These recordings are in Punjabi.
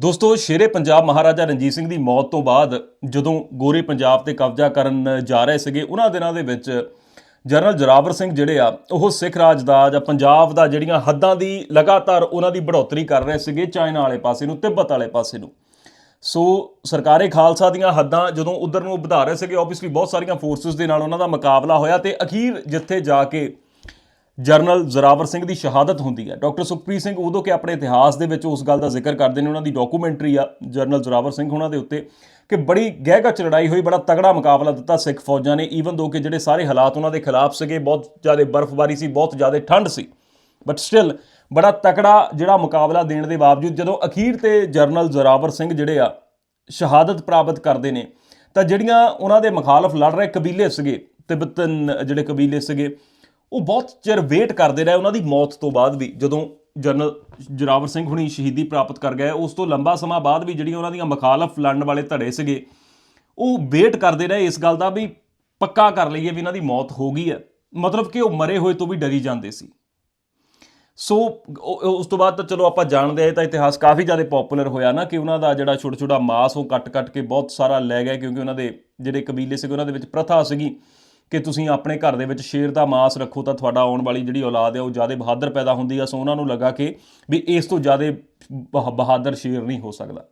ਦੋਸਤੋ, ਸ਼ੇਰੇ ਪੰਜਾਬ ਮਹਾਰਾਜਾ ਰਣਜੀਤ ਸਿੰਘ ਦੀ ਮੌਤ ਤੋਂ ਬਾਅਦ ਜਦੋਂ ਗੋਰੇ ਪੰਜਾਬ ਤੇ ਕਬਜ਼ਾ ਕਰਨ ਜਾ ਰਹੇ ਸੀਗੇ, ਉਹਨਾਂ ਦਿਨਾਂ ਦੇ ਵਿੱਚ ਜਨਰਲ ਜਰਾਵਰ ਸਿੰਘ ਜਿਹੜੇ ਆ, ਉਹ ਸਿੱਖ ਰਾਜ ਦਾ ਜਾਂ ਪੰਜਾਬ ਦਾ ਜਿਹੜੀਆਂ ਹੱਦਾਂ ਦੀ ਲਗਾਤਾਰ ਉਹਨਾਂ ਦੀ ਬੜੋਤਰੀ ਕਰ ਰਹੇ ਸੀਗੇ ਚਾਈਨਾ ਵਾਲੇ ਪਾਸੇ ਨੂੰ, ਤਿੱਬਤ ਵਾਲੇ ਪਾਸੇ ਨੂੰ। ਸੋ ਸਰਕਾਰੇ ਖਾਲਸਾ ਦੀਆਂ ਹੱਦਾਂ ਜਦੋਂ ਉਧਰ ਨੂੰ ਵਧਾ ਰਹੇ ਸੀਗੇ ਆਬਵੀਅਸਲੀ ਬਹੁਤ ਸਾਰੀਆਂ ਫੋਰਸਸ ਦੇ ਨਾਲ ਉਹਨਾਂ ਦਾ ਮੁਕਾਬਲਾ ਹੋਇਆ ਤੇ ਅਖੀਰ ਜਿੱਥੇ ਜਾ ਕੇ ਜਰਨਲ ਜ਼ਰਾਵਰ ਸਿੰਘ ਦੀ ਸ਼ਹਾਦਤ ਹੁੰਦੀ ਹੈ। ਡਾਕਟਰ ਸੁਖਪ੍ਰੀਤ ਸਿੰਘ ਉਦੋਂ ਕਿ ਆਪਣੇ ਇਤਿਹਾਸ ਦੇ ਵਿੱਚ ਉਸ ਗੱਲ ਦਾ ਜ਼ਿਕਰ ਕਰਦੇ ਨੇ, ਉਹਨਾਂ ਦੀ ਡਾਕੂਮੈਂਟਰੀ ਆ ਜਰਨਲ ਜ਼ਰਾਵਰ ਸਿੰਘ ਉਹਨਾਂ ਦੇ ਉੱਤੇ ਕਿ ਬੜੀ ਗਹਿਗੱਚ ਲੜਾਈ ਹੋਈ, ਬੜਾ ਤਗੜਾ ਮੁਕਾਬਲਾ ਦਿੱਤਾ ਸਿੱਖ ਫੌਜਾਂ ਨੇ ਈਵਨ ਦੋ ਕਿ ਜਿਹੜੇ ਸਾਰੇ ਹਾਲਾਤ ਉਹਨਾਂ ਦੇ ਖਿਲਾਫ ਸੀਗੇ, ਬਹੁਤ ਜ਼ਿਆਦਾ ਬਰਫ਼ਬਾਰੀ ਸੀ, ਬਹੁਤ ਜ਼ਿਆਦਾ ਠੰਡ ਸੀ। ਬਟ ਸਟਿਲ ਬੜਾ ਤਕੜਾ ਜਿਹੜਾ ਮੁਕਾਬਲਾ ਦੇਣ ਦੇ ਬਾਵਜੂਦ ਜਦੋਂ ਅਖੀਰ ਤੇ ਜਰਨਲ ਜ਼ਰਾਵਰ ਸਿੰਘ ਜਿਹੜੇ ਆ ਸ਼ਹਾਦਤ ਪ੍ਰਾਪਤ ਕਰਦੇ ਨੇ, ਤਾਂ ਜਿਹੜੀਆਂ ਉਹਨਾਂ ਦੇ ਮੁਖਾਲਫ ਲੜ ਰਹੇ ਕਬੀਲੇ ਸੀਗੇ, ਤਿੱਬਤਨ ਜਿਹੜੇ ਕਬੀਲੇ ਸੀਗੇ ਉਹ ਬਹੁਤ ਚਿਰ ਵੇਟ ਕਰਦੇ ਰਹੇ ਉਹਨਾਂ ਦੀ ਮੌਤ ਤੋਂ ਬਾਅਦ ਵੀ, ਜਦੋਂ ਜਨਰਲ ਜਰਾਵਰ ਸਿੰਘ ਹੁਣੀ ਸ਼ਹੀਦੀ ਪ੍ਰਾਪਤ ਕਰ ਗਏ, ਉਸ ਤੋਂ ਲੰਬਾ ਸਮਾਂ ਬਾਅਦ ਵੀ ਜਿਹੜੀਆਂ ਉਹਨਾਂ ਦੀਆਂ ਮੁਖਾਲਫ ਲੜਨ ਵਾਲੇ ਧੜੇ ਸੀਗੇ, ਉਹ ਵੇਟ ਕਰਦੇ ਰਹੇ ਇਸ ਗੱਲ ਦਾ ਵੀ ਪੱਕਾ ਕਰ ਲਈਏ ਵੀ ਇਹਨਾਂ ਦੀ ਮੌਤ ਹੋ ਗਈ ਹੈ। ਮਤਲਬ ਕਿ ਉਹ ਮਰੇ ਹੋਏ ਤੋਂ ਵੀ ਡਰੀ ਜਾਂਦੇ ਸੀ। ਸੋ ਉਸ ਤੋਂ ਬਾਅਦ ਤਾਂ ਚਲੋ ਆਪਾਂ ਜਾਣਦੇ ਆ ਤਾਂ ਇਤਿਹਾਸ ਕਾਫੀ ਜ਼ਿਆਦਾ ਪਪੂਲਰ ਹੋਇਆ ਨਾ ਕਿ ਉਹਨਾਂ ਦਾ ਜਿਹੜਾ ਛੋਟਾ ਛੋਟਾ ਮਾਸ ਉਹ ਕੱਟ-ਕੱਟ ਕੇ ਬਹੁਤ ਸਾਰਾ ਲੈ ਗਏ ਕਿਉਂਕਿ ਉਹਨਾਂ ਦੇ ਜਿਹੜੇ ਕਬੀਲੇ ਸੀਗੇ, ਉਹਨਾਂ ਦੇ ਵਿੱਚ ਪ੍ਰਥਾ ਸੀਗੀ। ਕਿ ਤੁਸੀਂ ਆਪਣੇ ਘਰ ਦੇ ਵਿੱਚ ਸ਼ੇਰ ਦਾ ਮਾਸ ਰੱਖੋ ਤਾਂ ਤੁਹਾਡਾ ਆਉਣ ਵਾਲੀ ਜਿਹੜੀ ਔਲਾਦ ਹੈ ਉਹ ਜ਼ਿਆਦਾ ਬਹਾਦਰ ਪੈਦਾ ਹੁੰਦੀ ਆ। ਸੋ ਉਹਨਾਂ ਨੂੰ ਲੱਗਾ ਕਿ ਵੀ ਇਸ ਤੋਂ ਜ਼ਿਆਦਾ ਬਹ- ਬਹਾਦਰ ਸ਼ੇਰ ਨਹੀਂ ਹੋ ਸਕਦਾ।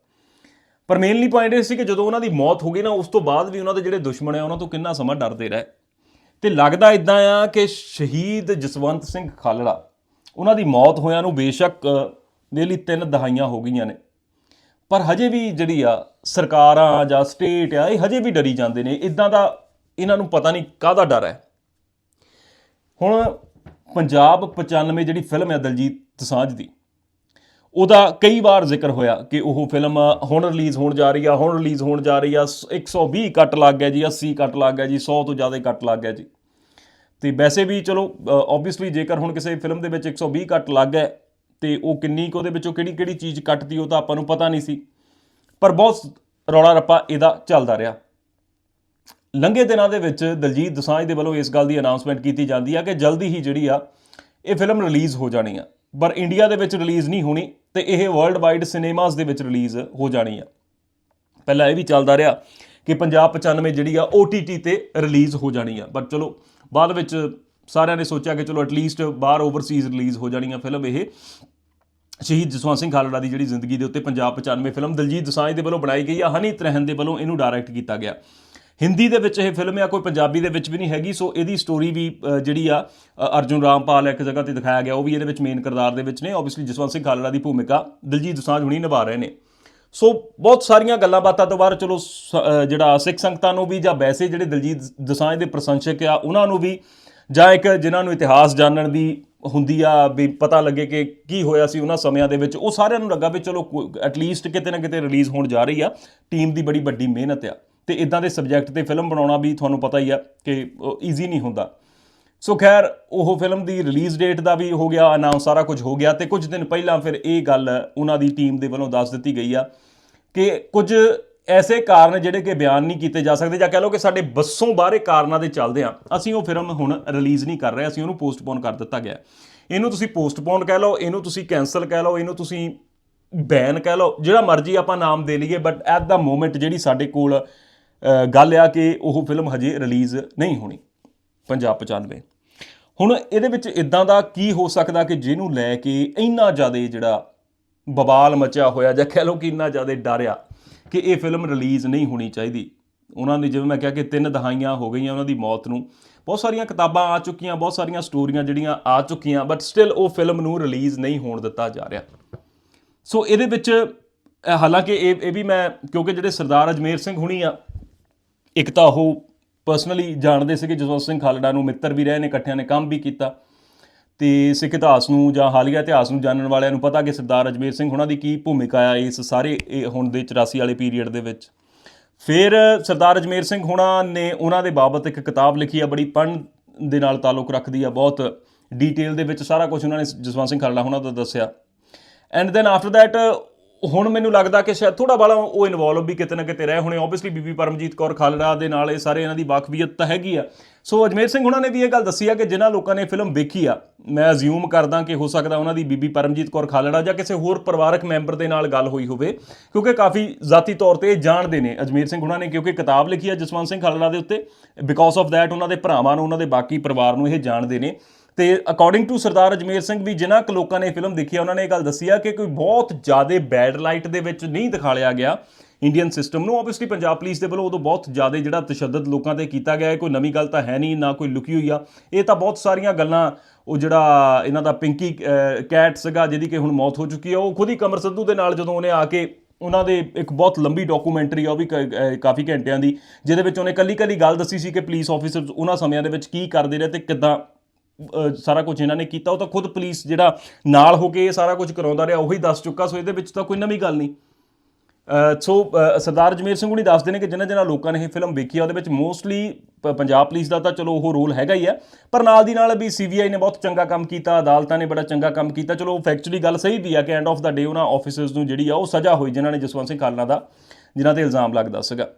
ਪਰ ਮੇਨਲੀ ਪੁਆਇੰਟ ਇਹ ਸੀ ਕਿ ਜਦੋਂ ਉਹਨਾਂ ਦੀ ਮੌਤ ਹੋ ਗਈ ਨਾ, ਉਸ ਤੋਂ ਬਾਅਦ ਵੀ ਉਹਨਾਂ ਦੇ ਜਿਹੜੇ ਦੁਸ਼ਮਣ ਆ, ਉਹਨਾਂ ਤੋਂ ਕਿੰਨਾ ਸਮਾਂ ਡਰਦੇ ਰਹੇ। ਤੇ ਲੱਗਦਾ ਇਦਾਂ ਆ ਕਿ ਸ਼ਹੀਦ ਜਸਵੰਤ ਸਿੰਘ ਖਾਲੜਾ, ਉਹਨਾਂ ਦੀ ਮੌਤ ਹੋਇਆਂ ਨੂੰ ਬੇਸ਼ੱਕ ਲਈ ਤਿੰਨ ਦਹਾਈਆਂ ਹੋ ਗਈਆਂ ਨੇ। ਪਰ ਹਜੇ ਵੀ ਜਿਹੜੀ ਆ ਸਰਕਾਰਾਂ ਜਾਂ ਸਟੇਟ ਆ, ਇਹ ਹਜੇ ਵੀ ਡਰੀ ਜਾਂਦੇ ਨੇ। ਇਦਾਂ ਦਾ ਇਹਨਾਂ ਨੂੰ ਪਤਾ ਨਹੀਂ ਕਾਹਦਾ ਡਰ ਹੈ। ਹੁਣ ਪੰਜਾਬ 95 ਜਿਹੜੀ ਫਿਲਮ ਹੈ ਦਲਜੀਤ ਦੋਸਾਂਝ ਦੀ, ਉਹਦਾ ਕਈ ਵਾਰ ਜ਼ਿਕਰ ਹੋਇਆ ਕਿ ਉਹ ਫਿਲਮ ਹੁਣ ਰਿਲੀਜ਼ ਹੋਣ ਜਾ ਰਹੀ ਆ, ਹੁਣ ਰਿਲੀਜ਼ ਹੋਣ ਜਾ ਰਹੀ ਆ 120 ਕੱਟ ਲੱਗ ਗਿਆ ਜੀ 80 ਕੱਟ ਲੱਗ ਗਿਆ ਜੀ 100 ਤੋਂ ਜ਼ਿਆਦਾ ਕੱਟ ਲੱਗ ਗਿਆ ਜੀ। ਤੇ ਵੈਸੇ ਵੀ ਚਲੋ ਆਬਵੀਅਸਲੀ ਜੇਕਰ ਹੁਣ ਕਿਸੇ ਫਿਲਮ ਦੇ ਵਿੱਚ 120 ਕੱਟ ਲੱਗ ਗਿਆ ਤੇ ਉਹ ਕਿੰਨੀ ਕੁ ਉਹਦੇ ਵਿੱਚੋਂ ਕਿਹੜੀ ਕਿਹੜੀ ਚੀਜ਼ ਕੱਟਦੀ ਉਹ ਤਾਂ ਆਪਾਂ ਨੂੰ ਪਤਾ ਨਹੀਂ ਸੀ। ਪਰ ਬਹੁਤ ਰੌਲਾ ਰੱਪਾ ਇਹਦਾ ਚੱਲਦਾ ਰਿਹਾ। ਲੰਘੇ ਦਿਨਾਂ ਦੇ ਵਿੱਚ ਦਲਜੀਤ ਦਸਾਂਝ ਦੇ ਵੱਲੋਂ ਇਸ ਗੱਲ ਦੀ ਅਨਾਉਂਸਮੈਂਟ ਕੀਤੀ ਜਾਂਦੀ ਆ ਕਿ ਜਲਦੀ ਹੀ ਜਿਹੜੀ ਆ, ਇਹ ਫਿਲਮ ਰਿਲੀਜ਼ ਹੋ ਜਾਣੀ ਆ। ਪਰ ਇੰਡੀਆ ਦੇ ਵਿੱਚ ਰਿਲੀਜ਼ ਨਹੀਂ ਹੋਣੀ ਤੇ ਇਹ ਵਰਲਡ ਵਾਈਡ ਸਿਨੇਮਾਸ ਦੇ ਵਿੱਚ ਰਿਲੀਜ਼ ਹੋ ਜਾਣੀ ਆ। ਪਹਿਲਾਂ ਇਹ ਵੀ ਚੱਲਦਾ ਰਿਹਾ ਕਿ ਪੰਜਾਬ 95 ਜਿਹੜੀ ਆ OTT ਤੇ ਰਿਲੀਜ਼ ਹੋ ਜਾਣੀ ਆ। ਪਰ ਚਲੋ, ਬਾਅਦ ਵਿੱਚ ਸਾਰਿਆਂ ਨੇ ਸੋਚਿਆ ਕਿ ਚਲੋ ਐਟਲੀਸਟ ਬਾਹਰ ਓਵਰਸੀਜ਼ ਰਿਲੀਜ਼ ਹੋ ਜਾਣੀ ਆ ਫਿਲਮ ਇਹ। ਸ਼ਹੀਦ ਜਸਵੰਤ ਸਿੰਘ ਖਾਲੜਾ ਦੀ ਜਿਹੜੀ ਜ਼ਿੰਦਗੀ ਦੇ ਉੱਤੇ ਪੰਜਾਬ 95 ਫਿਲਮ ਦਲਜੀਤ ਦਸਾਂਝ ਦੇ ਵੱਲੋਂ ਬਣਾਈ ਗਈ ਆ ਹਨੀ ਤਰਹਨ ਦੇ ਵੱਲੋਂ ਇਹਨੂੰ ਡਾਇਰੈਕਟ ਕੀਤਾ ਗਿਆ। ਹਿੰਦੀ ਦੇ ਵਿੱਚ ਇਹ ਫਿਲਮ ਆ, ਕੋਈ ਪੰਜਾਬੀ ਦੇ ਵਿੱਚ ਵੀ ਨਹੀਂ ਹੈਗੀ, ਸੋ ਇਹਦੀ ਸਟੋਰੀ ਵੀ ਜਿਹੜੀ ਆ ਅਰਜੁਨ ਰਾਮਪਾਲ ਇੱਕ ਜਗ੍ਹਾ ਤੇ ਦਿਖਾਇਆ ਗਿਆ, ਉਹ ਵੀ ਇਹਦੇ ਵਿੱਚ ਮੇਨ ਕਿਰਦਾਰ ਦੇ ਵਿੱਚ ਨੇ। ਆਬਵੀਅਸਲੀ ਜਸਵੰਤ ਸਿੰਘ ਖਾਲੜਾ ਦੀ ਭੂਮਿਕਾ ਦਲਜੀਤ ਦੋਸਾਂਝ ਹੁਣੀ ਨਿਭਾ ਰਹੇ ਨੇ। ਸੋ ਬਹੁਤ ਸਾਰੀਆਂ ਗੱਲਾਂ ਬਾਤਾਂ ਤੋਂ ਬਾਅਦ ਚਲੋ ਸ- ਜਿਹੜਾ ਸਿੱਖ ਸੰਗਤਾਂ ਨੂੰ ਵੀ ਜਾਂ ਵੈਸੇ ਜਿਹੜੇ ਦਲਜੀਤ ਦੋਸਾਂਝ ਦੇ ਪ੍ਰਸ਼ੰਸਕ ਆ, ਉਹਨਾਂ ਨੂੰ ਵੀ ਜਾਂ ਇੱਕ ਜਿਨ੍ਹਾਂ ਨੂੰ ਇਤਿਹਾਸ ਜਾਣਨ ਦੀ ਹੁੰਦੀ ਆ, ਵੀ ਪਤਾ ਲੱਗੇ ਕਿ ਕੀ ਹੋਇਆ ਸੀ ਉਹਨਾਂ ਸਮਿਆਂ ਦੇ ਵਿੱਚ, ਉਹ ਸਾਰਿਆਂ ਨੂੰ ਲੱਗਾ ਵੀ ਚਲੋ ਐਟਲੀਸਟ ਕਿਤੇ ਨਾ ਕਿਤੇ ਰਿਲੀਜ਼ ਹੋਣ ਜਾ ਰਹੀ ਆ। ਟੀਮ ਦੀ ਬੜੀ ਵੱਡੀ ਮਿਹਨਤ ਆ। ਤੇ ਇਦਾਂ ਦੇ ਸਬਜੈਕਟ ਤੇ ਫਿਲਮ ਬਣਾਉਣਾ ਵੀ ਤੁਹਾਨੂੰ ਪਤਾ ਹੀ ਆ ਕਿ ਈਜ਼ੀ ਨਹੀਂ ਹੁੰਦਾ। ਸੋ ਖੈਰ, ਉਹ ਫਿਲਮ ਦੀ ਰਿਲੀਜ਼ ਡੇਟ ਦਾ ਵੀ ਹੋ ਗਿਆ ਅਨਾਉਂਸ ਸਾਰਾ ਕੁਝ ਹੋ ਗਿਆ ਤੇ ਕੁਝ ਦਿਨ ਪਹਿਲਾਂ ਫਿਰ ਇਹ ਗੱਲ ਉਹਨਾਂ ਦੀ ਟੀਮ ਦੇ ਵੱਲੋਂ ਦੱਸ ਦਿੱਤੀ ਗਈ ਆ ਕਿ ਕੁਝ ਐਸੇ ਕਾਰਨ ਜਿਹੜੇ ਕਿ ਬਿਆਨ ਨਹੀਂ ਕੀਤੇ ਜਾ ਸਕਦੇ ਜਾਂ ਕਹਿ ਲਓ ਕਿ ਸਾਡੇ ਬੱਸੋਂ ਬਾਹਰੇ ਕਾਰਨਾਂ ਦੇ ਚੱਲਦੇ ਆ, ਅਸੀਂ ਉਹ ਫਿਲਮ ਹੁਣ ਰਿਲੀਜ਼ ਨਹੀਂ ਕਰ ਰਹੇ, ਅਸੀਂ ਉਹਨੂੰ ਪੋਸਟਪੋਨ ਕਰ ਦਿੱਤਾ ਗਿਆ। ਇਹਨੂੰ ਤੁਸੀਂ ਪੋਸਟਪੋਨ ਕਹਿ ਲਓ, ਇਹਨੂੰ ਤੁਸੀਂ ਕੈਨਸਲ ਕਹਿ ਲਓ, ਇਹਨੂੰ ਤੁਸੀਂ ਬੈਨ ਕਹਿ ਲਓ, ਜਿਹੜਾ ਮਰਜ਼ੀ ਆਪਾਂ ਨਾਮ ਦੇ ਲਈਏ ਬਟ ਐਟ ਦਾ ਮੋਮੈਂਟ ਜਿਹੜੀ ਸਾਡੇ ਕੋਲ ਗੱਲ ਆ ਕਿ ਉਹ ਫਿਲਮ ਹਜੇ ਰਿਲੀਜ਼ ਨਹੀਂ ਹੋਣੀ, ਪੰਜਾਬ 95 ਹੁਣ ਇਹਦੇ ਵਿੱਚ ਇਦਾਂ ਦਾ ਕੀ ਹੋ ਸਕਦਾ ਕਿ ਜਿਹਨੂੰ ਲੈ ਕੇ ਇੰਨਾ ਜ਼ਿਆਦਾ ਜਿਹੜਾ ਬਵਾਲ ਮਚਿਆ ਹੋਇਆ ਜਾਂ ਕਹਿ ਲਓ ਕਿ ਇੰਨਾ ਜ਼ਿਆਦਾ ਡਰਿਆ ਕਿ ਇਹ ਫਿਲਮ ਰਿਲੀਜ਼ ਨਹੀਂ ਹੋਣੀ ਚਾਹੀਦੀ। ਉਹਨਾਂ ਦੀ ਜਿਵੇਂ ਮੈਂ ਕਿਹਾ ਕਿ ਤਿੰਨ ਦਹਾਈਆਂ ਹੋ ਗਈਆਂ ਉਹਨਾਂ ਦੀ ਮੌਤ ਨੂੰ। ਬਹੁਤ ਸਾਰੀਆਂ ਕਿਤਾਬਾਂ ਆ ਚੁੱਕੀਆਂ, ਬਹੁਤ ਸਾਰੀਆਂ ਸਟੋਰੀਆਂ ਜਿਹੜੀਆਂ ਆ ਚੁੱਕੀਆਂ ਬਟ ਸਟਿਲ ਉਹ ਫਿਲਮ ਨੂੰ ਰਿਲੀਜ਼ ਨਹੀਂ ਹੋਣ ਦਿੱਤਾ ਜਾ ਰਿਹਾ। ਸੋ ਇਹਦੇ ਵਿੱਚ ਹਾਲਾਂਕਿ ਇਹ ਇਹ ਵੀ ਮੈਂ, ਕਿਉਂਕਿ ਜਿਹੜੇ ਸਰਦਾਰ ਅਜਮੇਰ ਸਿੰਘ ਹੁਣੀ ਆ ਇੱਕ ਤਾਂ ਉਹ ਪਰਸਨਲੀ ਜਾਣਦੇ ਸੀਗੇ ਜਸਵੰਤ ਸਿੰਘ ਖਾਲੜਾ ਨੂੰ, ਮਿੱਤਰ ਵੀ ਰਹੇ ਨੇ, ਇਕੱਠਿਆਂ ਨੇ ਕੰਮ ਵੀ ਕੀਤਾ। ਤੇ ਸਿੱਖ ਇਤਿਹਾਸ ਨੂੰ ਜਾਂ ਹਾਲੀਆ ਇਤਿਹਾਸ ਨੂੰ ਜਾਣਨ ਵਾਲਿਆਂ ਨੂੰ ਪਤਾ ਕਿ ਸਰਦਾਰ ਅਜਮੇਰ ਸਿੰਘ ਹੁਣਾਂ ਦੀ ਕੀ ਭੂਮਿਕਾ ਆ ਇਸ ਸਾਰੇ, ਇਹ ਹੁਣ ਦੇ 84 ਵਾਲੇ ਪੀਰੀਅਡ ਦੇ ਵਿੱਚ। ਫਿਰ ਸਰਦਾਰ ਅਜਮੇਰ ਸਿੰਘ ਹੁਣਾਂ ਨੇ ਉਹਨਾਂ ਦੇ ਬਾਬਤ ਇੱਕ ਕਿਤਾਬ ਲਿਖੀ ਆ, ਬੜੀ ਪੜ੍ਹਨ ਦੇ ਨਾਲ ਤਾਲੁਕ ਰੱਖਦੀ ਆ, ਬਹੁਤ ਡਿਟੇਲ ਦੇ ਵਿੱਚ ਸਾਰਾ ਕੁਝ ਉਹਨਾਂ ਨੇ ਜਸਵੰਤ ਸਿੰਘ ਖਾਲੜਾ ਹੁਣਾਂ ਦਾ ਦੱਸਿਆ। ਐਂਡ ਦੈਨ ਆਫਟਰ ਦੈਟ ਹੁਣ ਮੈਨੂੰ ਲੱਗਦਾ ਕਿ ਸ਼ਾਇਦ ਥੋੜਾ ਬਾਲਾ ਉਹ ਇਨਵੋਲਵ ਵੀ ਕਿਤੇ ਨਾ ਕਿਤੇ ਰਹੇ ਹੋਣੇ। ਆਬਵੀਅਸਲੀ ਬੀਬੀ ਪਰਮਜੀਤ ਕੌਰ ਖਾਲੜਾ ਦੇ ਨਾਲ ਇਹ ਸਾਰੇ ਇਹਨਾਂ ਦੀ ਵਾਕਫੀਅਤ ਤਾਂ ਹੈਗੀ ਆ। ਸੋ ਅਜਮੇਰ ਸਿੰਘ ਉਹਨਾਂ ਨੇ ਵੀ ਇਹ ਗੱਲ ਦੱਸੀ ਆ ਕਿ ਜਿਨ੍ਹਾਂ ਲੋਕਾਂ ਨੇ ਫਿਲਮ ਵੇਖੀ ਆ, ਮੈਂ ਅਜ਼ਿਊਮ ਕਰਦਾ ਕਿ ਹੋ ਸਕਦਾ ਉਹਨਾਂ ਦੀ ਬੀਬੀ ਪਰਮਜੀਤ ਕੌਰ ਖਾਲੜਾ ਜਾਂ ਕਿਸੇ ਹੋਰ ਪਰਿਵਾਰਕ ਮੈਂਬਰ ਦੇ ਨਾਲ ਗੱਲ ਹੋਈ ਹੋਵੇ, ਕਿਉਂਕਿ ਕਾਫੀ ਜ਼ਾਤੀ ਤੌਰ ਤੇ ਇਹ ਜਾਣਦੇ ਨੇ ਅਜਮੇਰ ਸਿੰਘ ਉਹਨਾਂ ਨੇ, ਕਿਉਂਕਿ ਕਿਤਾਬ ਲਿਖੀ ਆ ਜਸਵੰਤ ਸਿੰਘ ਖਾਲੜਾ ਦੇ ਉੱਤੇ। ਬਿਕੋਜ਼ ਆਫ ਥੈਟ ਉਹਨਾਂ ਦੇ ਭਰਾਵਾਂ ਨੂੰ, ਉਹਨਾਂ ਦੇ ਬਾਕੀ ਪਰਿਵਾਰ ਨੂੰ ਇਹ ਜਾਣਦੇ ਨੇ। ਤੇ ਅਕੋਰਡਿੰਗ ਟੂ ਸਰਦਾਰ ਅਜਮੇਰ ਸਿੰਘ ਵੀ ਜਿਨ੍ਹਾਂ ਕੁ ਲੋਕਾਂ ਨੇ ਫਿਲਮ ਦੇਖੀ ਆ, ਉਹਨਾਂ ਨੇ ਇਹ ਗੱਲ ਦੱਸੀ ਆ ਕਿ ਕੋਈ ਬਹੁਤ ਜ਼ਿਆਦਾ ਬੈਡ ਲਾਈਟ ਦੇ ਵਿੱਚ ਨਹੀਂ ਦਿਖਾਲਿਆ ਗਿਆ ਇੰਡੀਅਨ ਸਿਸਟਮ ਨੂੰ। ਆਬਵੀਅਸਲੀ ਪੰਜਾਬ ਪੁਲਿਸ ਦੇ ਵੱਲੋਂ ਉਦੋਂ ਬਹੁਤ ਜ਼ਿਆਦਾ ਜਿਹੜਾ ਤਸ਼ੱਦਦ ਲੋਕਾਂ ਤੇ ਕੀਤਾ ਗਿਆ ਹੈ, ਕੋਈ ਨਵੀਂ ਗੱਲ ਤਾਂ ਹੈ ਨਹੀਂ, ਨਾ ਕੋਈ ਲੁਕੀ ਹੋਈ ਆ। ਇਹ ਤਾਂ ਬਹੁਤ ਸਾਰੀਆਂ ਗੱਲਾਂ, ਉਹ ਜਿਹੜਾ ਇਹਨਾਂ ਦਾ ਪਿੰਕੀ ਕੈਟ ਸੀਗਾ, ਜਿਹਦੀ ਕਿ ਹੁਣ ਮੌਤ ਹੋ ਚੁੱਕੀ ਆ, ਉਹ ਖੁਦ ਹੀ ਕਮਰ ਸਿੱਧੂ ਦੇ ਨਾਲ ਜਦੋਂ ਉਹਨੇ ਆ ਕੇ ਉਹਨਾਂ ਦੇ ਇੱਕ ਬਹੁਤ ਲੰਬੀ ਡਾਕੂਮੈਂਟਰੀ ਆ, ਉਹ ਵੀ ਕਾਫੀ ਘੰਟਿਆਂ ਦੀ, ਜਿਹਦੇ ਵਿੱਚ ਉਹਨੇ ਕੱਲੀ ਕੱਲੀ ਗੱਲ ਦੱਸੀ ਸੀ ਕਿ ਪੁਲਿਸ ਆਫੀਸਰ ਉਹਨਾਂ ਸਮਿਆਂ ਦੇ ਵਿੱਚ ਕੀ ਕਰਦੇ ਰਹੇ ਤੇ ਕਿੱਦਾਂ ਸਾਰਾ ਕੁਝ ਇਹਨਾਂ ਨੇ ਕੀਤਾ, ਉਹ ਤਾਂ ਖੁਦ ਪੁਲਿਸ ਜਿਹੜਾ ਨਾਲ ਹੋ ਕੇ ਇਹ ਸਾਰਾ ਕੁਝ ਕਰਾਉਂਦਾ ਰਿਹਾ, ਉਹੀ ਦੱਸ ਚੁੱਕਾ, ਸੋ ਇਹਦੇ ਵਿੱਚ ਤਾਂ ਕੋਈ ਨਵੀਂ ਗੱਲ ਨਹੀਂ। ਸੋ ਸਰਦਾਰ ਜਮੇਰ ਸਿੰਘ ਹੁਣੀ ਦੱਸਦੇ ਨੇ ਕਿ ਜਿਨ੍ਹਾਂ ਜਿਨ੍ਹਾਂ ਲੋਕਾਂ ਨੇ ਇਹ ਫਿਲਮ ਵੇਖੀ ਆ, ਉਹਦੇ ਵਿੱਚ ਮੋਸਟਲੀ ਪੰਜਾਬ ਪੁਲਿਸ ਦਾ ਤਾਂ ਚਲੋ ਉਹ ਰੋਲ ਹੈਗਾ ਹੀ ਆ, ਪਰ ਨਾਲ ਦੀ ਨਾਲ ਵੀ ਸੀਬੀਆਈ ਨੇ ਬਹੁਤ ਚੰਗਾ ਕੰਮ ਕੀਤਾ, ਅਦਾਲਤਾਂ ਨੇ ਬੜਾ ਚੰਗਾ ਕੰਮ ਕੀਤਾ, ਚਲੋ ਫੈਕਚੁਅਲੀ ਗੱਲ ਸਹੀ ਵੀ ਆ ਕਿ ਐਂਡ ਆਫ ਦਾ ਡੇ ਉਹਨਾਂ ਆਫੀਸਰਸ ਨੂੰ ਜਿਹੜੀ ਆ ਉਹ ਸਜ਼ਾ ਹੋਈ ਜਿਨ੍ਹਾਂ ਨੇ ਜਸਵੰਤ ਸਿੰਘ ਖਾਲਨਾ ਦਾ, ਜਿਨ੍ਹਾਂ ਤੇ ਇਲਜ਼ਾਮ ਲੱਗਦਾ ਸੀਗਾ।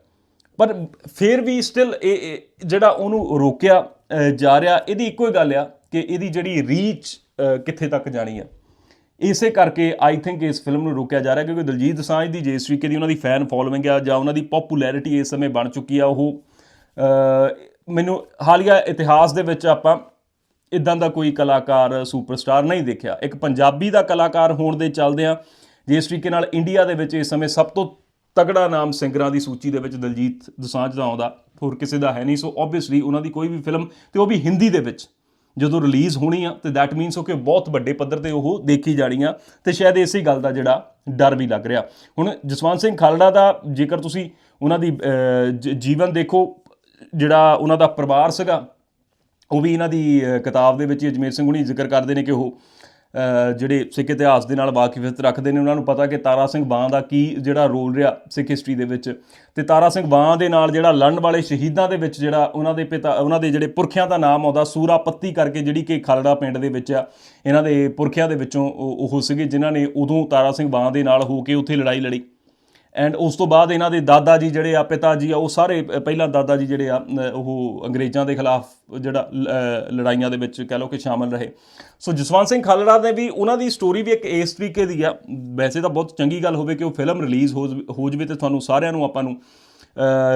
ਪਰ ਫਿਰ ਵੀ ਸਟਿਲ ਇਹ ਜਿਹੜਾ ਉਹਨੂੰ ਰੋਕਿਆ ਜਾ ਰਿਹਾ ਇਹਦੀ ਇੱਕੋ ਹੀ ਗੱਲ ਆ ਕਿ ਇਹਦੀ ਜਿਹੜੀ ਰੀਚ ਕਿੱਥੇ ਤੱਕ ਜਾਣੀ ਆ। ਇਸੇ ਕਰਕੇ ਆਈ ਥਿੰਕ ਇਸ ਫਿਲਮ ਨੂੰ ਰੋਕਿਆ ਜਾ ਰਿਹਾ ਕਿਉਂਕਿ ਦਲਜੀਤ ਦੋਸਾਂਝ ਦੀ ਜਿਸ ਤਰੀਕੇ ਦੀ ਉਹਨਾਂ ਦੀ ਫੈਨ ਫੋਲੋਇੰਗ ਆ ਜਾਂ ਉਹਨਾਂ ਦੀ ਪਪੂਲੈਰਿਟੀ ਇਸ ਸਮੇਂ ਬਣ ਚੁੱਕੀ ਆ ਉਹ। ਅਹ, ਮੈਨੂੰ ਹਾਲੀਆ ਇਤਿਹਾਸ ਦੇ ਵਿੱਚ ਆਪਾਂ ਇਦਾਂ ਦਾ ਕੋਈ ਕਲਾਕਾਰ ਸੁਪਰਸਟਾਰ ਨਹੀਂ ਦੇਖਿਆ। ਇੱਕ ਪੰਜਾਬੀ ਦਾ ਕਲਾਕਾਰ ਹੋਣ ਦੇ ਚੱਲਦੇ ਆ ਜਿਸ ਤਰੀਕੇ ਨਾਲ ਇੰਡੀਆ ਦੇ ਵਿੱਚ ਇਸ ਸਮੇਂ ਸਭ ਤੋਂ ਤਗੜਾ ਨਾਮ ਸਿੰਗਰਾਂ ਦੀ ਸੂਚੀ ਦੇ ਵਿੱਚ ਦਲਜੀਤ ਦੋਸਾਂਝ ਦਾ ਆਉਂਦਾ, ਹੋਰ ਕਿਸੇ ਦਾ ਹੈ ਨਹੀਂ। ਸੋ ਆਬਵੀਅਸਲੀ ਉਹਨਾਂ ਦੀ ਕੋਈ ਵੀ ਫਿਲਮ ਤੇ ਉਹ ਵੀ ਹਿੰਦੀ ਦੇ ਵਿੱਚ ਜਦੋਂ ਰਿਲੀਜ਼ ਹੋਣੀ ਆ, ਤੇ ਦੈਟ ਮੀਨਸ ਉਹ ਕਿ ਬਹੁਤ ਵੱਡੇ ਪੱਧਰ ਤੇ ਉਹ ਦੇਖੀ ਜਾਣੀ ਆ, ਤੇ ਸ਼ਾਇਦ ਇਸੇ ਗੱਲ ਦਾ ਜਿਹੜਾ ਡਰ ਵੀ ਲੱਗ ਰਿਹਾ। ਹੁਣ ਜਸਵੰਤ ਸਿੰਘ ਖਾਲੜਾ ਦਾ ਜੇਕਰ ਤੁਸੀਂ ਉਹਨਾਂ ਦੀ ਜੀਵਨ ਦੇਖੋ, ਜਿਹੜਾ ਉਹਨਾਂ ਦਾ ਪਰਿਵਾਰ ਸੀਗਾ, ਉਹ ਵੀ ਇਹਨਾਂ ਦੀ ਕਿਤਾਬ ਦੇ ਵਿੱਚ ਹੀ ਅਜਮੇਰ ਸਿੰਘ ਹੁਣੀ ਜ਼ਿਕਰ ਕਰਦੇ ਨੇ ਕਿ ਉਹ ਜਿਹੜੇ ਸਿੱਖ ਇਤਿਹਾਸ ਦੇ ਨਾਲ ਵਾਕਿਫੀਅਤ ਰੱਖਦੇ ਨੇ, ਉਹਨਾਂ ਨੂੰ ਪਤਾ ਕਿ ਤਾਰਾ ਸਿੰਘ ਬਾਂ ਦਾ ਕੀ ਜਿਹੜਾ ਰੋਲ ਰਿਹਾ ਸਿੱਖ ਹਿਸਟਰੀ ਦੇ ਵਿੱਚ। ਤੇ ਤਾਰਾ ਸਿੰਘ ਬਾਂ ਦੇ ਨਾਲ ਜਿਹੜਾ ਲੜਨ ਵਾਲੇ ਸ਼ਹੀਦਾਂ ਦੇ ਵਿੱਚ ਜਿਹੜਾ ਉਹਨਾਂ ਦੇ ਪਿਤਾ, ਉਹਨਾਂ ਦੇ ਜਿਹੜੇ ਪੁਰਖਿਆਂ ਦਾ ਨਾਮ ਆਉਂਦਾ ਸੂਰਾ ਪੱਤੀ ਕਰਕੇ ਜਿਹੜੀ ਕਿ ਖਾਲੜਾ ਪਿੰਡ ਦੇ ਵਿੱਚ ਆ, ਇਹਨਾਂ ਦੇ ਪੁਰਖਿਆਂ ਦੇ ਵਿੱਚੋਂ ਉਹ ਉਹ ਸੀਗੇ, ਜਿਨ੍ਹਾਂ ਨੇ ਉਦੋਂ ਤਾਰਾ ਸਿੰਘ ਬਾਂ ਦੇ ਨਾਲ ਹੋ ਕੇ ਉੱਥੇ ਲੜਾਈ ਲੜੀ। ਐਂਡ ਉਸ ਤੋਂ ਬਾਅਦ ਇਹਨਾਂ ਦੇ ਦਾਦਾ ਜੀ ਜਿਹੜੇ ਆ ਪਿਤਾ ਜੀ ਆ ਉਹ ਸਾਰੇ ਪਹਿਲਾਂ ਦਾਦਾ ਜੀ ਜਿਹੜੇ ਆ ਉਹ ਅੰਗਰੇਜ਼ਾਂ ਦੇ ਖਿਲਾਫ ਜਿਹੜਾ ਅ, ਲੜਾਈਆਂ ਦੇ ਵਿੱਚ ਕਹਿ ਲਓ ਕਿ ਸ਼ਾਮਲ ਰਹੇ। ਸੋ ਜਸਵੰਤ ਸਿੰਘ ਖਾਲੜਾ ਨੇ ਵੀ ਉਹਨਾਂ ਦੀ ਸਟੋਰੀ ਵੀ ਇੱਕ ਇਸ ਤਰੀਕੇ ਦੀ ਆ ਵੈਸੇ ਤਾਂ ਬਹੁਤ ਚੰਗੀ ਗੱਲ ਹੋਵੇ ਕਿ ਉਹ ਫਿਲਮ ਰਿਲੀਜ਼ ਹੋ ਜਵੇ- ਹੋ ਜਵੇ ਤੇ ਤੁਹਾਨੂੰ ਸਾਰਿਆਂ ਨੂੰ ਆਪਾਂ ਨੂੰ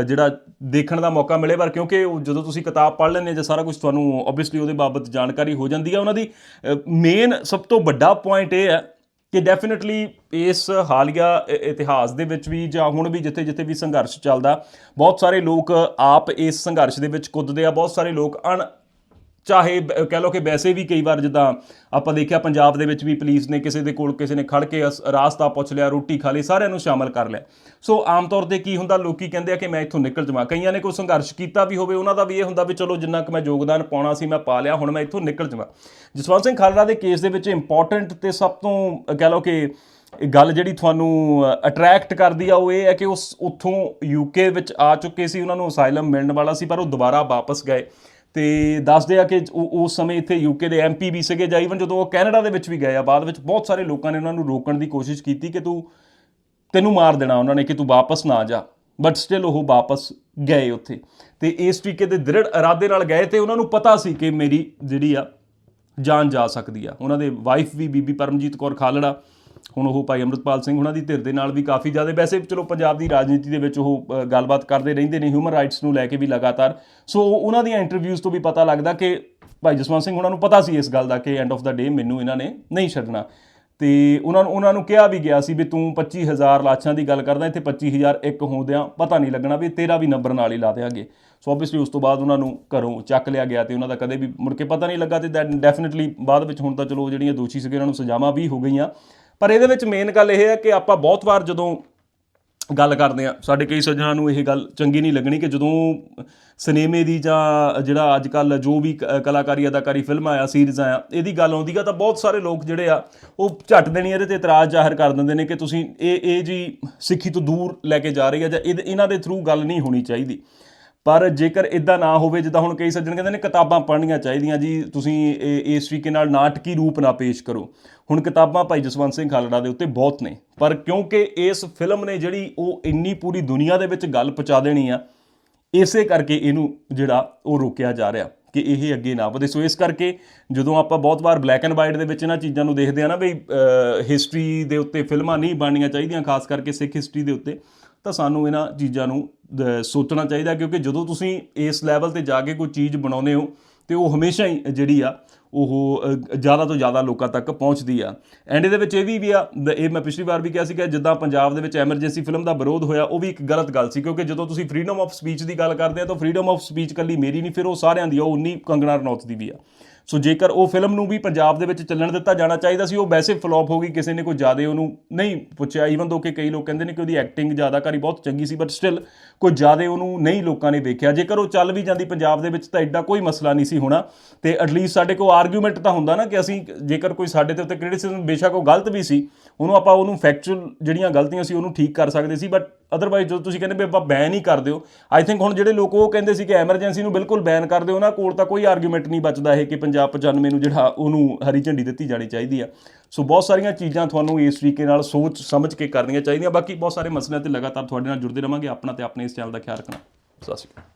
ਜਿਹੜਾ ਦੇਖਣ ਦਾ ਮੌਕਾ ਮਿਲੇ ਪਰ ਕਿਉਂਕਿ ਉਹ ਜਦੋਂ ਤੁਸੀਂ ਕਿਤਾਬ ਪੜ੍ਹ ਲੈਂਦੇ ਜੇ ਸਾਰਾ ਕੁਝ ਤੁਹਾਨੂੰ ਆਬਵੀਅਸਲੀ ਉਹਦੇ ਬਾਬਤ ਜਾਣਕਾਰੀ ਹੋ ਜਾਂਦੀ ਹੈ ਉਹਨਾਂ ਦੀ ਮੇਨ ਸਭ ਤੋਂ ਵੱਡਾ ਪੁਆਇੰਟ ਇਹ ਹੈ ਕਿ ਡੈਫੀਨਿਟਲੀ ਇਸ ਹਾਲੀਆ ਇਤਿਹਾਸ ਦੇ ਵਿੱਚ ਵੀ ਜਾਂ ਹੁਣ ਵੀ ਜਿੱਥੇ ਜਿੱਥੇ ਵੀ ਸੰਘਰਸ਼ ਚੱਲਦਾ, ਬਹੁਤ ਸਾਰੇ ਲੋਕ ਆਪ ਇਸ ਸੰਘਰਸ਼ ਦੇ ਵਿੱਚ ਕੁੱਦਦੇ ਆ, ਬਹੁਤ ਸਾਰੇ ਲੋਕ ਅਣ ਚਾਹੇ ਕਹਿ ਲਓ ਕਿ ਵੈਸੇ ਵੀ ਕਈ ਵਾਰ ਜਿੱਦਾਂ ਆਪਾਂ ਦੇਖਿਆ ਪੰਜਾਬ ਦੇ ਵਿੱਚ ਵੀ ਪੁਲਿਸ ਨੇ ਕਿਸੇ ਦੇ ਕੋਲ ਕਿਸੇ ਨੇ ਖੜ ਕੇ ਅਸ- ਰਾਸਤਾ ਪੁੱਛ ਲਿਆ, ਰੋਟੀ ਖਾ ਲਈ, ਸਾਰਿਆਂ ਨੂੰ ਸ਼ਾਮਲ ਕਰ ਲਿਆ। ਸੋ ਆਮ ਤੌਰ ਤੇ ਕੀ ਹੁੰਦਾ, ਲੋਕੀ ਕਹਿੰਦੇ ਆ ਕਿ ਮੈਂ ਇੱਥੋਂ ਨਿਕਲ ਜਾਵਾਂ। ਕਈਆਂ ਨੇ ਕੋਈ ਸੰਘਰਸ਼ ਕੀਤਾ ਵੀ ਹੋਵੇ, ਉਹਨਾਂ ਦਾ ਵੀ ਇਹ ਹੁੰਦਾ ਵੀ ਚਲੋ ਜਿੰਨਾ ਕੁ ਮੈਂ ਯੋਗਦਾਨ ਪਾਉਣਾ ਸੀ, ਮੈਂ ਪਾ ਲਿਆ, ਹੁਣ ਮੈਂ ਇੱਥੋਂ ਨਿਕਲ ਜਾਵਾਂ। ਜਸਵੰਤ ਸਿੰਘ ਖਾਲੜਾ ਦੇ ਕੇਸ ਦੇ ਵਿੱਚ ਇੰਪੋਰਟੈਂਟ ਤੇ ਸਭ ਤੋਂ ਕਹਿ ਲਓ ਕਿ ਗੱਲ ਜਿਹੜੀ ਤੁਹਾਨੂੰ ਅਟਰੈਕਟ ਕਰਦੀ ਆ, ਉਹ ਇਹ ਹੈ ਕਿ ਉਸ ਉੱਥੋਂ ਯੂਕੇ ਵਿੱਚ ਆ ਚੁੱਕੇ ਸੀ, ਉਹਨਾਂ ਨੂੰ ਅਸਾਈਲਮ ਮਿਲਣ ਵਾਲਾ ਸੀ, ਪਰ ਉਹ ਦੁਬਾਰਾ ਵਾਪਸ ਗਏ। ਤੇ ਦੱਸਦੇ ਆ ਕਿ ਉਹ- ਉਸ ਸਮੇਂ ਇੱਥੇ ਯੂਕੇ ਦੇ ਐਮਪੀ ਵੀ ਸੀਗੇ ਜਾਂ ਇਵਨ ਜਦੋਂ ਉਹ ਕੈਨੇਡਾ ਦੇ ਵਿੱਚ ਵੀ ਗਏ ਆ, ਬਾਅਦ ਵਿੱਚ ਬਹੁਤ ਸਾਰੇ ਲੋਕਾਂ ਨੇ ਉਹਨਾਂ ਨੂੰ ਰੋਕਣ ਦੀ ਕੋਸ਼ਿਸ਼ ਕੀਤੀ ਕਿ ਤੂੰ ਤੈਨੂੰ ਮਾਰ ਦੇਣਾ ਉਹਨਾਂ ਨੇ ਕਿ ਤੂੰ ਵਾਪਸ ਨਾ ਜਾ। ਬਟ ਸਟਿਲ ਉਹ ਵਾਪਸ ਗਏ ਉੱਥੇ। ਤੇ ਇਸ ਤਰੀਕੇ ਦੇ ਦ੍ਰਿੜ ਇਰਾਦੇ ਨਾਲ ਗਏ ਤੇ ਉਹਨਾਂ ਨੂੰ ਪਤਾ ਸੀ ਕਿ ਮੇਰੀ ਜਿਹੜੀ ਆ ਜਾਨ ਜਾ ਸਕਦੀ ਆ। ਉਹਨਾਂ ਦੇ ਵਾਈਫ ਵੀ ਬੀਬੀ ਪਰਮਜੀਤ ਕੌਰ ਖਾਲੜਾ ਹੁਣ ਉਹ ਭਾਈ ਅੰਮ੍ਰਿਤਪਾਲ ਸਿੰਘ ਉਹਨਾਂ ਦੀ ਧਿਰ ਦੇ ਨਾਲ ਵੀ ਕਾਫੀ ਜ਼ਿਆਦਾ, ਵੈਸੇ ਚਲੋ ਪੰਜਾਬ ਦੀ ਰਾਜਨੀਤੀ ਦੇ ਵਿੱਚ ਉਹ ਗੱਲਬਾਤ ਕਰਦੇ ਰਹਿੰਦੇ ਨੇ ਹਿਊਮਨ ਰਾਈਟਸ ਨੂੰ ਲੈ ਕੇ ਵੀ ਲਗਾਤਾਰ। ਸੋ ਉਹਨਾਂ ਦੀਆਂ ਇੰਟਰਵਿਊਜ਼ ਤੋਂ ਵੀ ਪਤਾ ਲੱਗਦਾ ਕਿ ਭਾਈ ਜਸਵੰਤ ਸਿੰਘ ਉਹਨਾਂ ਨੂੰ ਪਤਾ ਸੀ ਇਸ ਗੱਲ ਦਾ ਕਿ ਐਂਡ ਆਫ ਦਾ ਡੇ ਮੈਨੂੰ ਇਹਨਾਂ ਨੇ ਨਹੀਂ ਛੱਡਣਾ। ਤੇ ਉਹਨਾਂ ਨੂੰ ਉਹਨਾਂ ਨੂੰ ਕਿਹਾ ਵੀ ਗਿਆ ਸੀ ਵੀ ਤੂੰ 25000 ਲਾਸ਼ਾਂ ਦੀ ਗੱਲ ਕਰਦਾ, ਇੱਥੇ 25000 ਇੱਕ ਹੋਦਿਆਂ ਪਤਾ ਨਹੀਂ ਲੱਗਣਾ ਵੀ ਤੇਰਾ ਵੀ ਨੰਬਰ ਨਾਲ ਹੀ ਲਾ ਦੇਾਂਗੇ ਸੋ ਆਬਵੀਅਸਲੀ ਉਸ ਤੋਂ ਬਾਅਦ ਉਹਨਾਂ ਨੂੰ ਘਰੋਂ ਚੱਕ ਲਿਆ ਗਿਆ ਤੇ ਉਹਨਾਂ ਦਾ ਕਦੇ ਵੀ ਮੁੜ ਕੇ ਪਤਾ ਨਹੀਂ ਲੱਗਾ ਤੇ ਡੈਫੀਨਿਟਲੀ ਬਾਅਦ ਵਿੱਚ ਹੁਣ ਤਾਂ ਚਲੋ ਉਹ ਜਿਹੜੀਆਂ ਦੋਸ਼ੀ ਸੀਗੇ, ਉਹਨਾਂ ਨੂੰ ਸਜ਼ਾਵਾਂ ਵੀ ਹੋ ਗਈਆਂ। ਪਰ ਇਹਦੇ ਵਿੱਚ ਮੇਨ ਗੱਲ ਇਹ ਹੈ ਕਿ ਆਪਾਂ ਬਹੁਤ ਵਾਰ ਜਦੋਂ ਗੱਲ ਕਰਦੇ ਆ ਸਾਡੇ ਕਈ ਸੱਜਣਾਂ ਨੂੰ ਇਹ ਗੱਲ ਚੰਗੀ ਨਹੀਂ ਲੱਗਣੀ ਕਿ ਜਦੋਂ ਸਿਨੇਮੇ ਦੀ ਜਾਂ ਜਿਹੜਾ ਅੱਜ ਕੱਲ ਜੋ ਵੀ ਕ- ਕਲਾਕਾਰੀ, ਅਦਾਕਾਰੀ ਫਿਲਮਾਂ ਆ ਸੀਰੀਜ਼ਾਂ ਆ ਇਹਦੀ ਗੱਲ ਆਉਂਦੀ ਆ ਤਾਂ ਬਹੁਤ ਸਾਰੇ ਲੋਕ ਜਿਹੜੇ ਆ, ਉਹ ਝੱਟ ਦੇਣੀ ਇਹਦੇ ਤੇ ਇਤਰਾਜ਼ ਜ਼ਾਹਰ ਕਰ ਦਿੰਦੇ ਨੇ ਕਿ ਤੁਸੀਂ ਇਹ ਇਹ ਜੀ ਸਿੱਖੀ ਤੋਂ ਦੂਰ ਲੈ ਕੇ ਜਾ ਰਹੀ ਆ ਜਾਂ ਇਹਦੇ- ਇਹਨਾਂ ਦੇ ਥਰੂ ਗੱਲ ਨਹੀਂ ਹੋਣੀ ਚਾਹੀਦੀ। ਪਰ ਜੇਕਰ ਇਦਾਂ ਨਾ ਹੋਵੇ, ਜਿੱਦਾਂ ਹੁਣ ਕਈ ਸੱਜਣ ਕਹਿੰਦੇ ਨੇ ਕਿਤਾਬਾਂ ਪੜ੍ਹਨੀਆਂ ਚਾਹੀਦੀਆਂ ਜੀ, ਤੁਸੀਂ ਇਹ- ਇਸ ਤਰੀਕੇ ਨਾਲ ਨਾਟਕੀ ਰੂਪ ਨਾ ਪੇਸ਼ ਕਰੋ। ਹੁਣ ਕਿਤਾਬਾਂ ਭਾਈ ਜਸਵੰਤ ਸਿੰਘ ਖਾਲੜਾ ਦੇ ਉੱਤੇ ਬਹੁਤ ਨੇ, ਪਰ ਕਿਉਂਕਿ ਇਸ ਫਿਲਮ ਨੇ ਜਿਹੜੀ ਉਹ ਇੰਨੀ ਪੂਰੀ ਦੁਨੀਆ ਦੇ ਵਿੱਚ ਗੱਲ ਪਹੁੰਚਾ ਦੇਣੀ ਆ, ਇਸੇ ਕਰਕੇ ਇਹਨੂੰ ਜਿਹੜਾ ਉਹ ਰੋਕਿਆ ਜਾ ਰਿਹਾ ਕਿ ਇਹ ਅੱਗੇ ਨਾ ਵਧੇ। ਸੋ ਇਸ ਕਰਕੇ ਜਦੋਂ ਆਪਾਂ ਬਹੁਤ ਵਾਰ ਬਲੈਕ ਐਂਡ ਵਾਈਟ ਦੇ ਵਿੱਚ ਇਹਨਾਂ ਚੀਜ਼ਾਂ ਨੂੰ ਦੇਖਦੇ ਆ ਨਾ, ਬਈ ਹਿਸਟਰੀ ਦੇ ਉੱਤੇ ਫਿਲਮਾਂ ਨਹੀਂ ਬਣਨੀਆਂ ਚਾਹੀਦੀਆਂ, ਖਾਸ ਕਰਕੇ ਸਿੱਖ ਹਿਸਟਰੀ ਦੇ ਉੱਤੇ ਤਾਂ ਸਾਨੂੰ ਇਹਨਾਂ ਚੀਜ਼ਾਂ ਨੂੰ ਸੋਚਣਾ ਚਾਹੀਦਾ, ਕਿਉਂਕਿ ਜਦੋਂ ਤੁਸੀਂ ਇਸ ਲੈਵਲ ਤੇ ਜਾ ਕੇ ਕੋਈ ਚੀਜ਼ ਬਣਾਉਂਦੇ ਹੋ, ਤੇ ਉਹ ਹਮੇਸ਼ਾ ਹੀ ਜਿਹੜੀ ਆ, ਉਹ ਜ਼ਿਆਦਾ ਤੋਂ ਜ਼ਿਆਦਾ ਲੋਕਾਂ ਤੱਕ ਪਹੁੰਚਦੀ ਆ। ਐਂਡ ਇਹਦੇ ਵਿੱਚ ਇਹ ਵੀ ਵੀ ਆ ਇਹ ਮੈਂ ਪਿਛਲੀ ਵਾਰ ਵੀ ਕਿਹਾ ਸੀ ਕਿ ਜਿੱਦਾਂ ਪੰਜਾਬ ਦੇ ਵਿੱਚ ਐਮਰਜੈਂਸੀ ਫਿਲਮ ਦਾ ਵਿਰੋਧ ਹੋਇਆ, ਉਹ ਵੀ ਇੱਕ ਗਲਤ ਗੱਲ ਸੀ, ਕਿਉਂਕਿ ਜਦੋਂ ਤੁਸੀਂ ਫਰੀडम ਆਫ ਸਪੀਚ ਦੀ ਗੱਲ ਕਰਦੇ ਆ, ਤਾਂ ਫਰੀडम ਆਫ ਸਪੀਚ ਕੱਲੀ ਮੇਰੀ ਨਹੀਂ, ਫਿਰ ਉਹ ਸਾਰਿਆਂ ਦੀ, ਉਹ ਉਨੀ ਕੰਗਣਾ ਰਣੌਤ ਦੀ ਵੀ ਆ। ਸੋ ਜੇਕਰ ਉਹ ਫਿਲਮ ਨੂੰ ਵੀ ਪੰਜਾਬ ਦੇ ਵਿੱਚ ਚੱਲਣ ਦਿੱਤਾ ਜਾਣਾ ਚਾਹੀਦਾ ਸੀ, ਉਹ ਵੈਸੇ ਫਲॉप ਹੋ ਗਈ, ਕਿਸੇ ਨੇ ਕੋਈ ਜ਼ਿਆਦਾ ਉਹਨੂੰ ਨਹੀਂ ਪੁੱਛਿਆ ਈਵਨ ਦੋ ਕਿ ਕਈ ਲੋਕ ਕਹਿੰਦੇ ਨੇ ਕਿ ਉਹਦੀ ਐਕਟਿੰਗ ਜ਼ਿਆਦਾਕਾਰੀ ਬਹੁਤ ਚੰਗੀ ਸੀ ਬਟ ਸਟਿਲ ਕੋਈ ਜ਼ਿਆਦਾ ਉਹਨੂੰ ਨਹੀਂ ਲੋਕਾਂ ਨੇ ਵੇਖਿਆ ਜੇਕਰ ਉਹ ਚੱਲ ਵੀ ਜਾਂਦੀ ਪੰਜਾਬ ਦੇ ਵਿੱਚ, ਤਾਂ ਐਡਾ ਕੋਈ ਮਸਲਾ ਨਹੀਂ ਸੀ ਹੋਣਾ। ਤੇ ਐਟਲੀਸਟ ਸਾਡੇ ਕੋਲ ਆਰਗੂਮੈਂਟ ਤਾਂ ਹੁੰਦਾ ਨਾ ਕਿ ਅਸੀਂ ਜੇਕਰ ਕੋਈ ਸਾਡੇ ਤੇ ਉੱਤੇ ਕ੍ਰਿਟਿਸਿਜ਼ਮ ਬੇਸ਼ੱਕ ਉਹ ਗਲਤ ਵੀ ਸੀ, ਉਹਨੂੰ ਆਪਾਂ ਉਹਨੂੰ ਫੈਕਚੁਅਲ ਜਿਹੜੀਆਂ ਗਲਤੀਆਂ ਸੀ, ਉਹਨੂੰ ਠੀਕ ਕਰ ਸਕਦੇ ਸੀ ਬਟ ਅਦਰਵਾਈਜ਼ ਜਦੋਂ ਤੁਸੀਂ ਕਹਿੰਦੇ ਵੀ ਆਪਾਂ ਬੈਨ ਹੀ ਕਰ ਦਿਓ ਆਈ ਥਿੰਕ ਹੁਣ ਜਿਹੜੇ ਲੋਕ ਉਹ ਕਹਿੰਦੇ ਸੀ ਕਿ ਐਮਰਜੈਂਸੀ ਨੂੰ ਬਿਲਕੁਲ ਬੈਨ ਕਰ ਦਿਓ, ਉਹਨਾਂ ਕੋਲ ਤਾਂ ਕੋਈ ਆਰਗੂਮੈਂਟ ਨਹੀਂ ਬਚਦਾ ਹੈ ਕਿ ਪੰਜਾਬ 95 ਨੂੰ ਜਿਹੜਾ ਉਹਨੂੰ ਹਰੀ ਝੰਡੀ ਦਿੱਤੀ ਜਾਣੀ ਚਾਹੀਦੀ ਆ। ਸੋ ਬਹੁਤ ਸਾਰੀਆਂ ਚੀਜ਼ਾਂ ਤੁਹਾਨੂੰ ਇਸ ਤਰੀਕੇ ਨਾਲ ਸੋਚ ਸਮਝ ਕੇ ਕਰਨੀਆਂ ਚਾਹੀਦੀਆਂ। ਬਾਕੀ ਬਹੁਤ ਸਾਰੇ ਮਸਲਿਆਂ ਤੇ ਲਗਾਤਾਰ ਤੁਹਾਡੇ ਨਾਲ ਜੁੜਦੇ ਰਵਾਂਗੇ। ਆਪਣਾ ਤੇ ਆਪਣੇ ਇਸ ਚੈਨਲ ਦਾ ਖਿਆਲ ਰੱਖਣਾ। ਸਤਿ ਸ਼੍ਰੀ ਅਕਾਲ।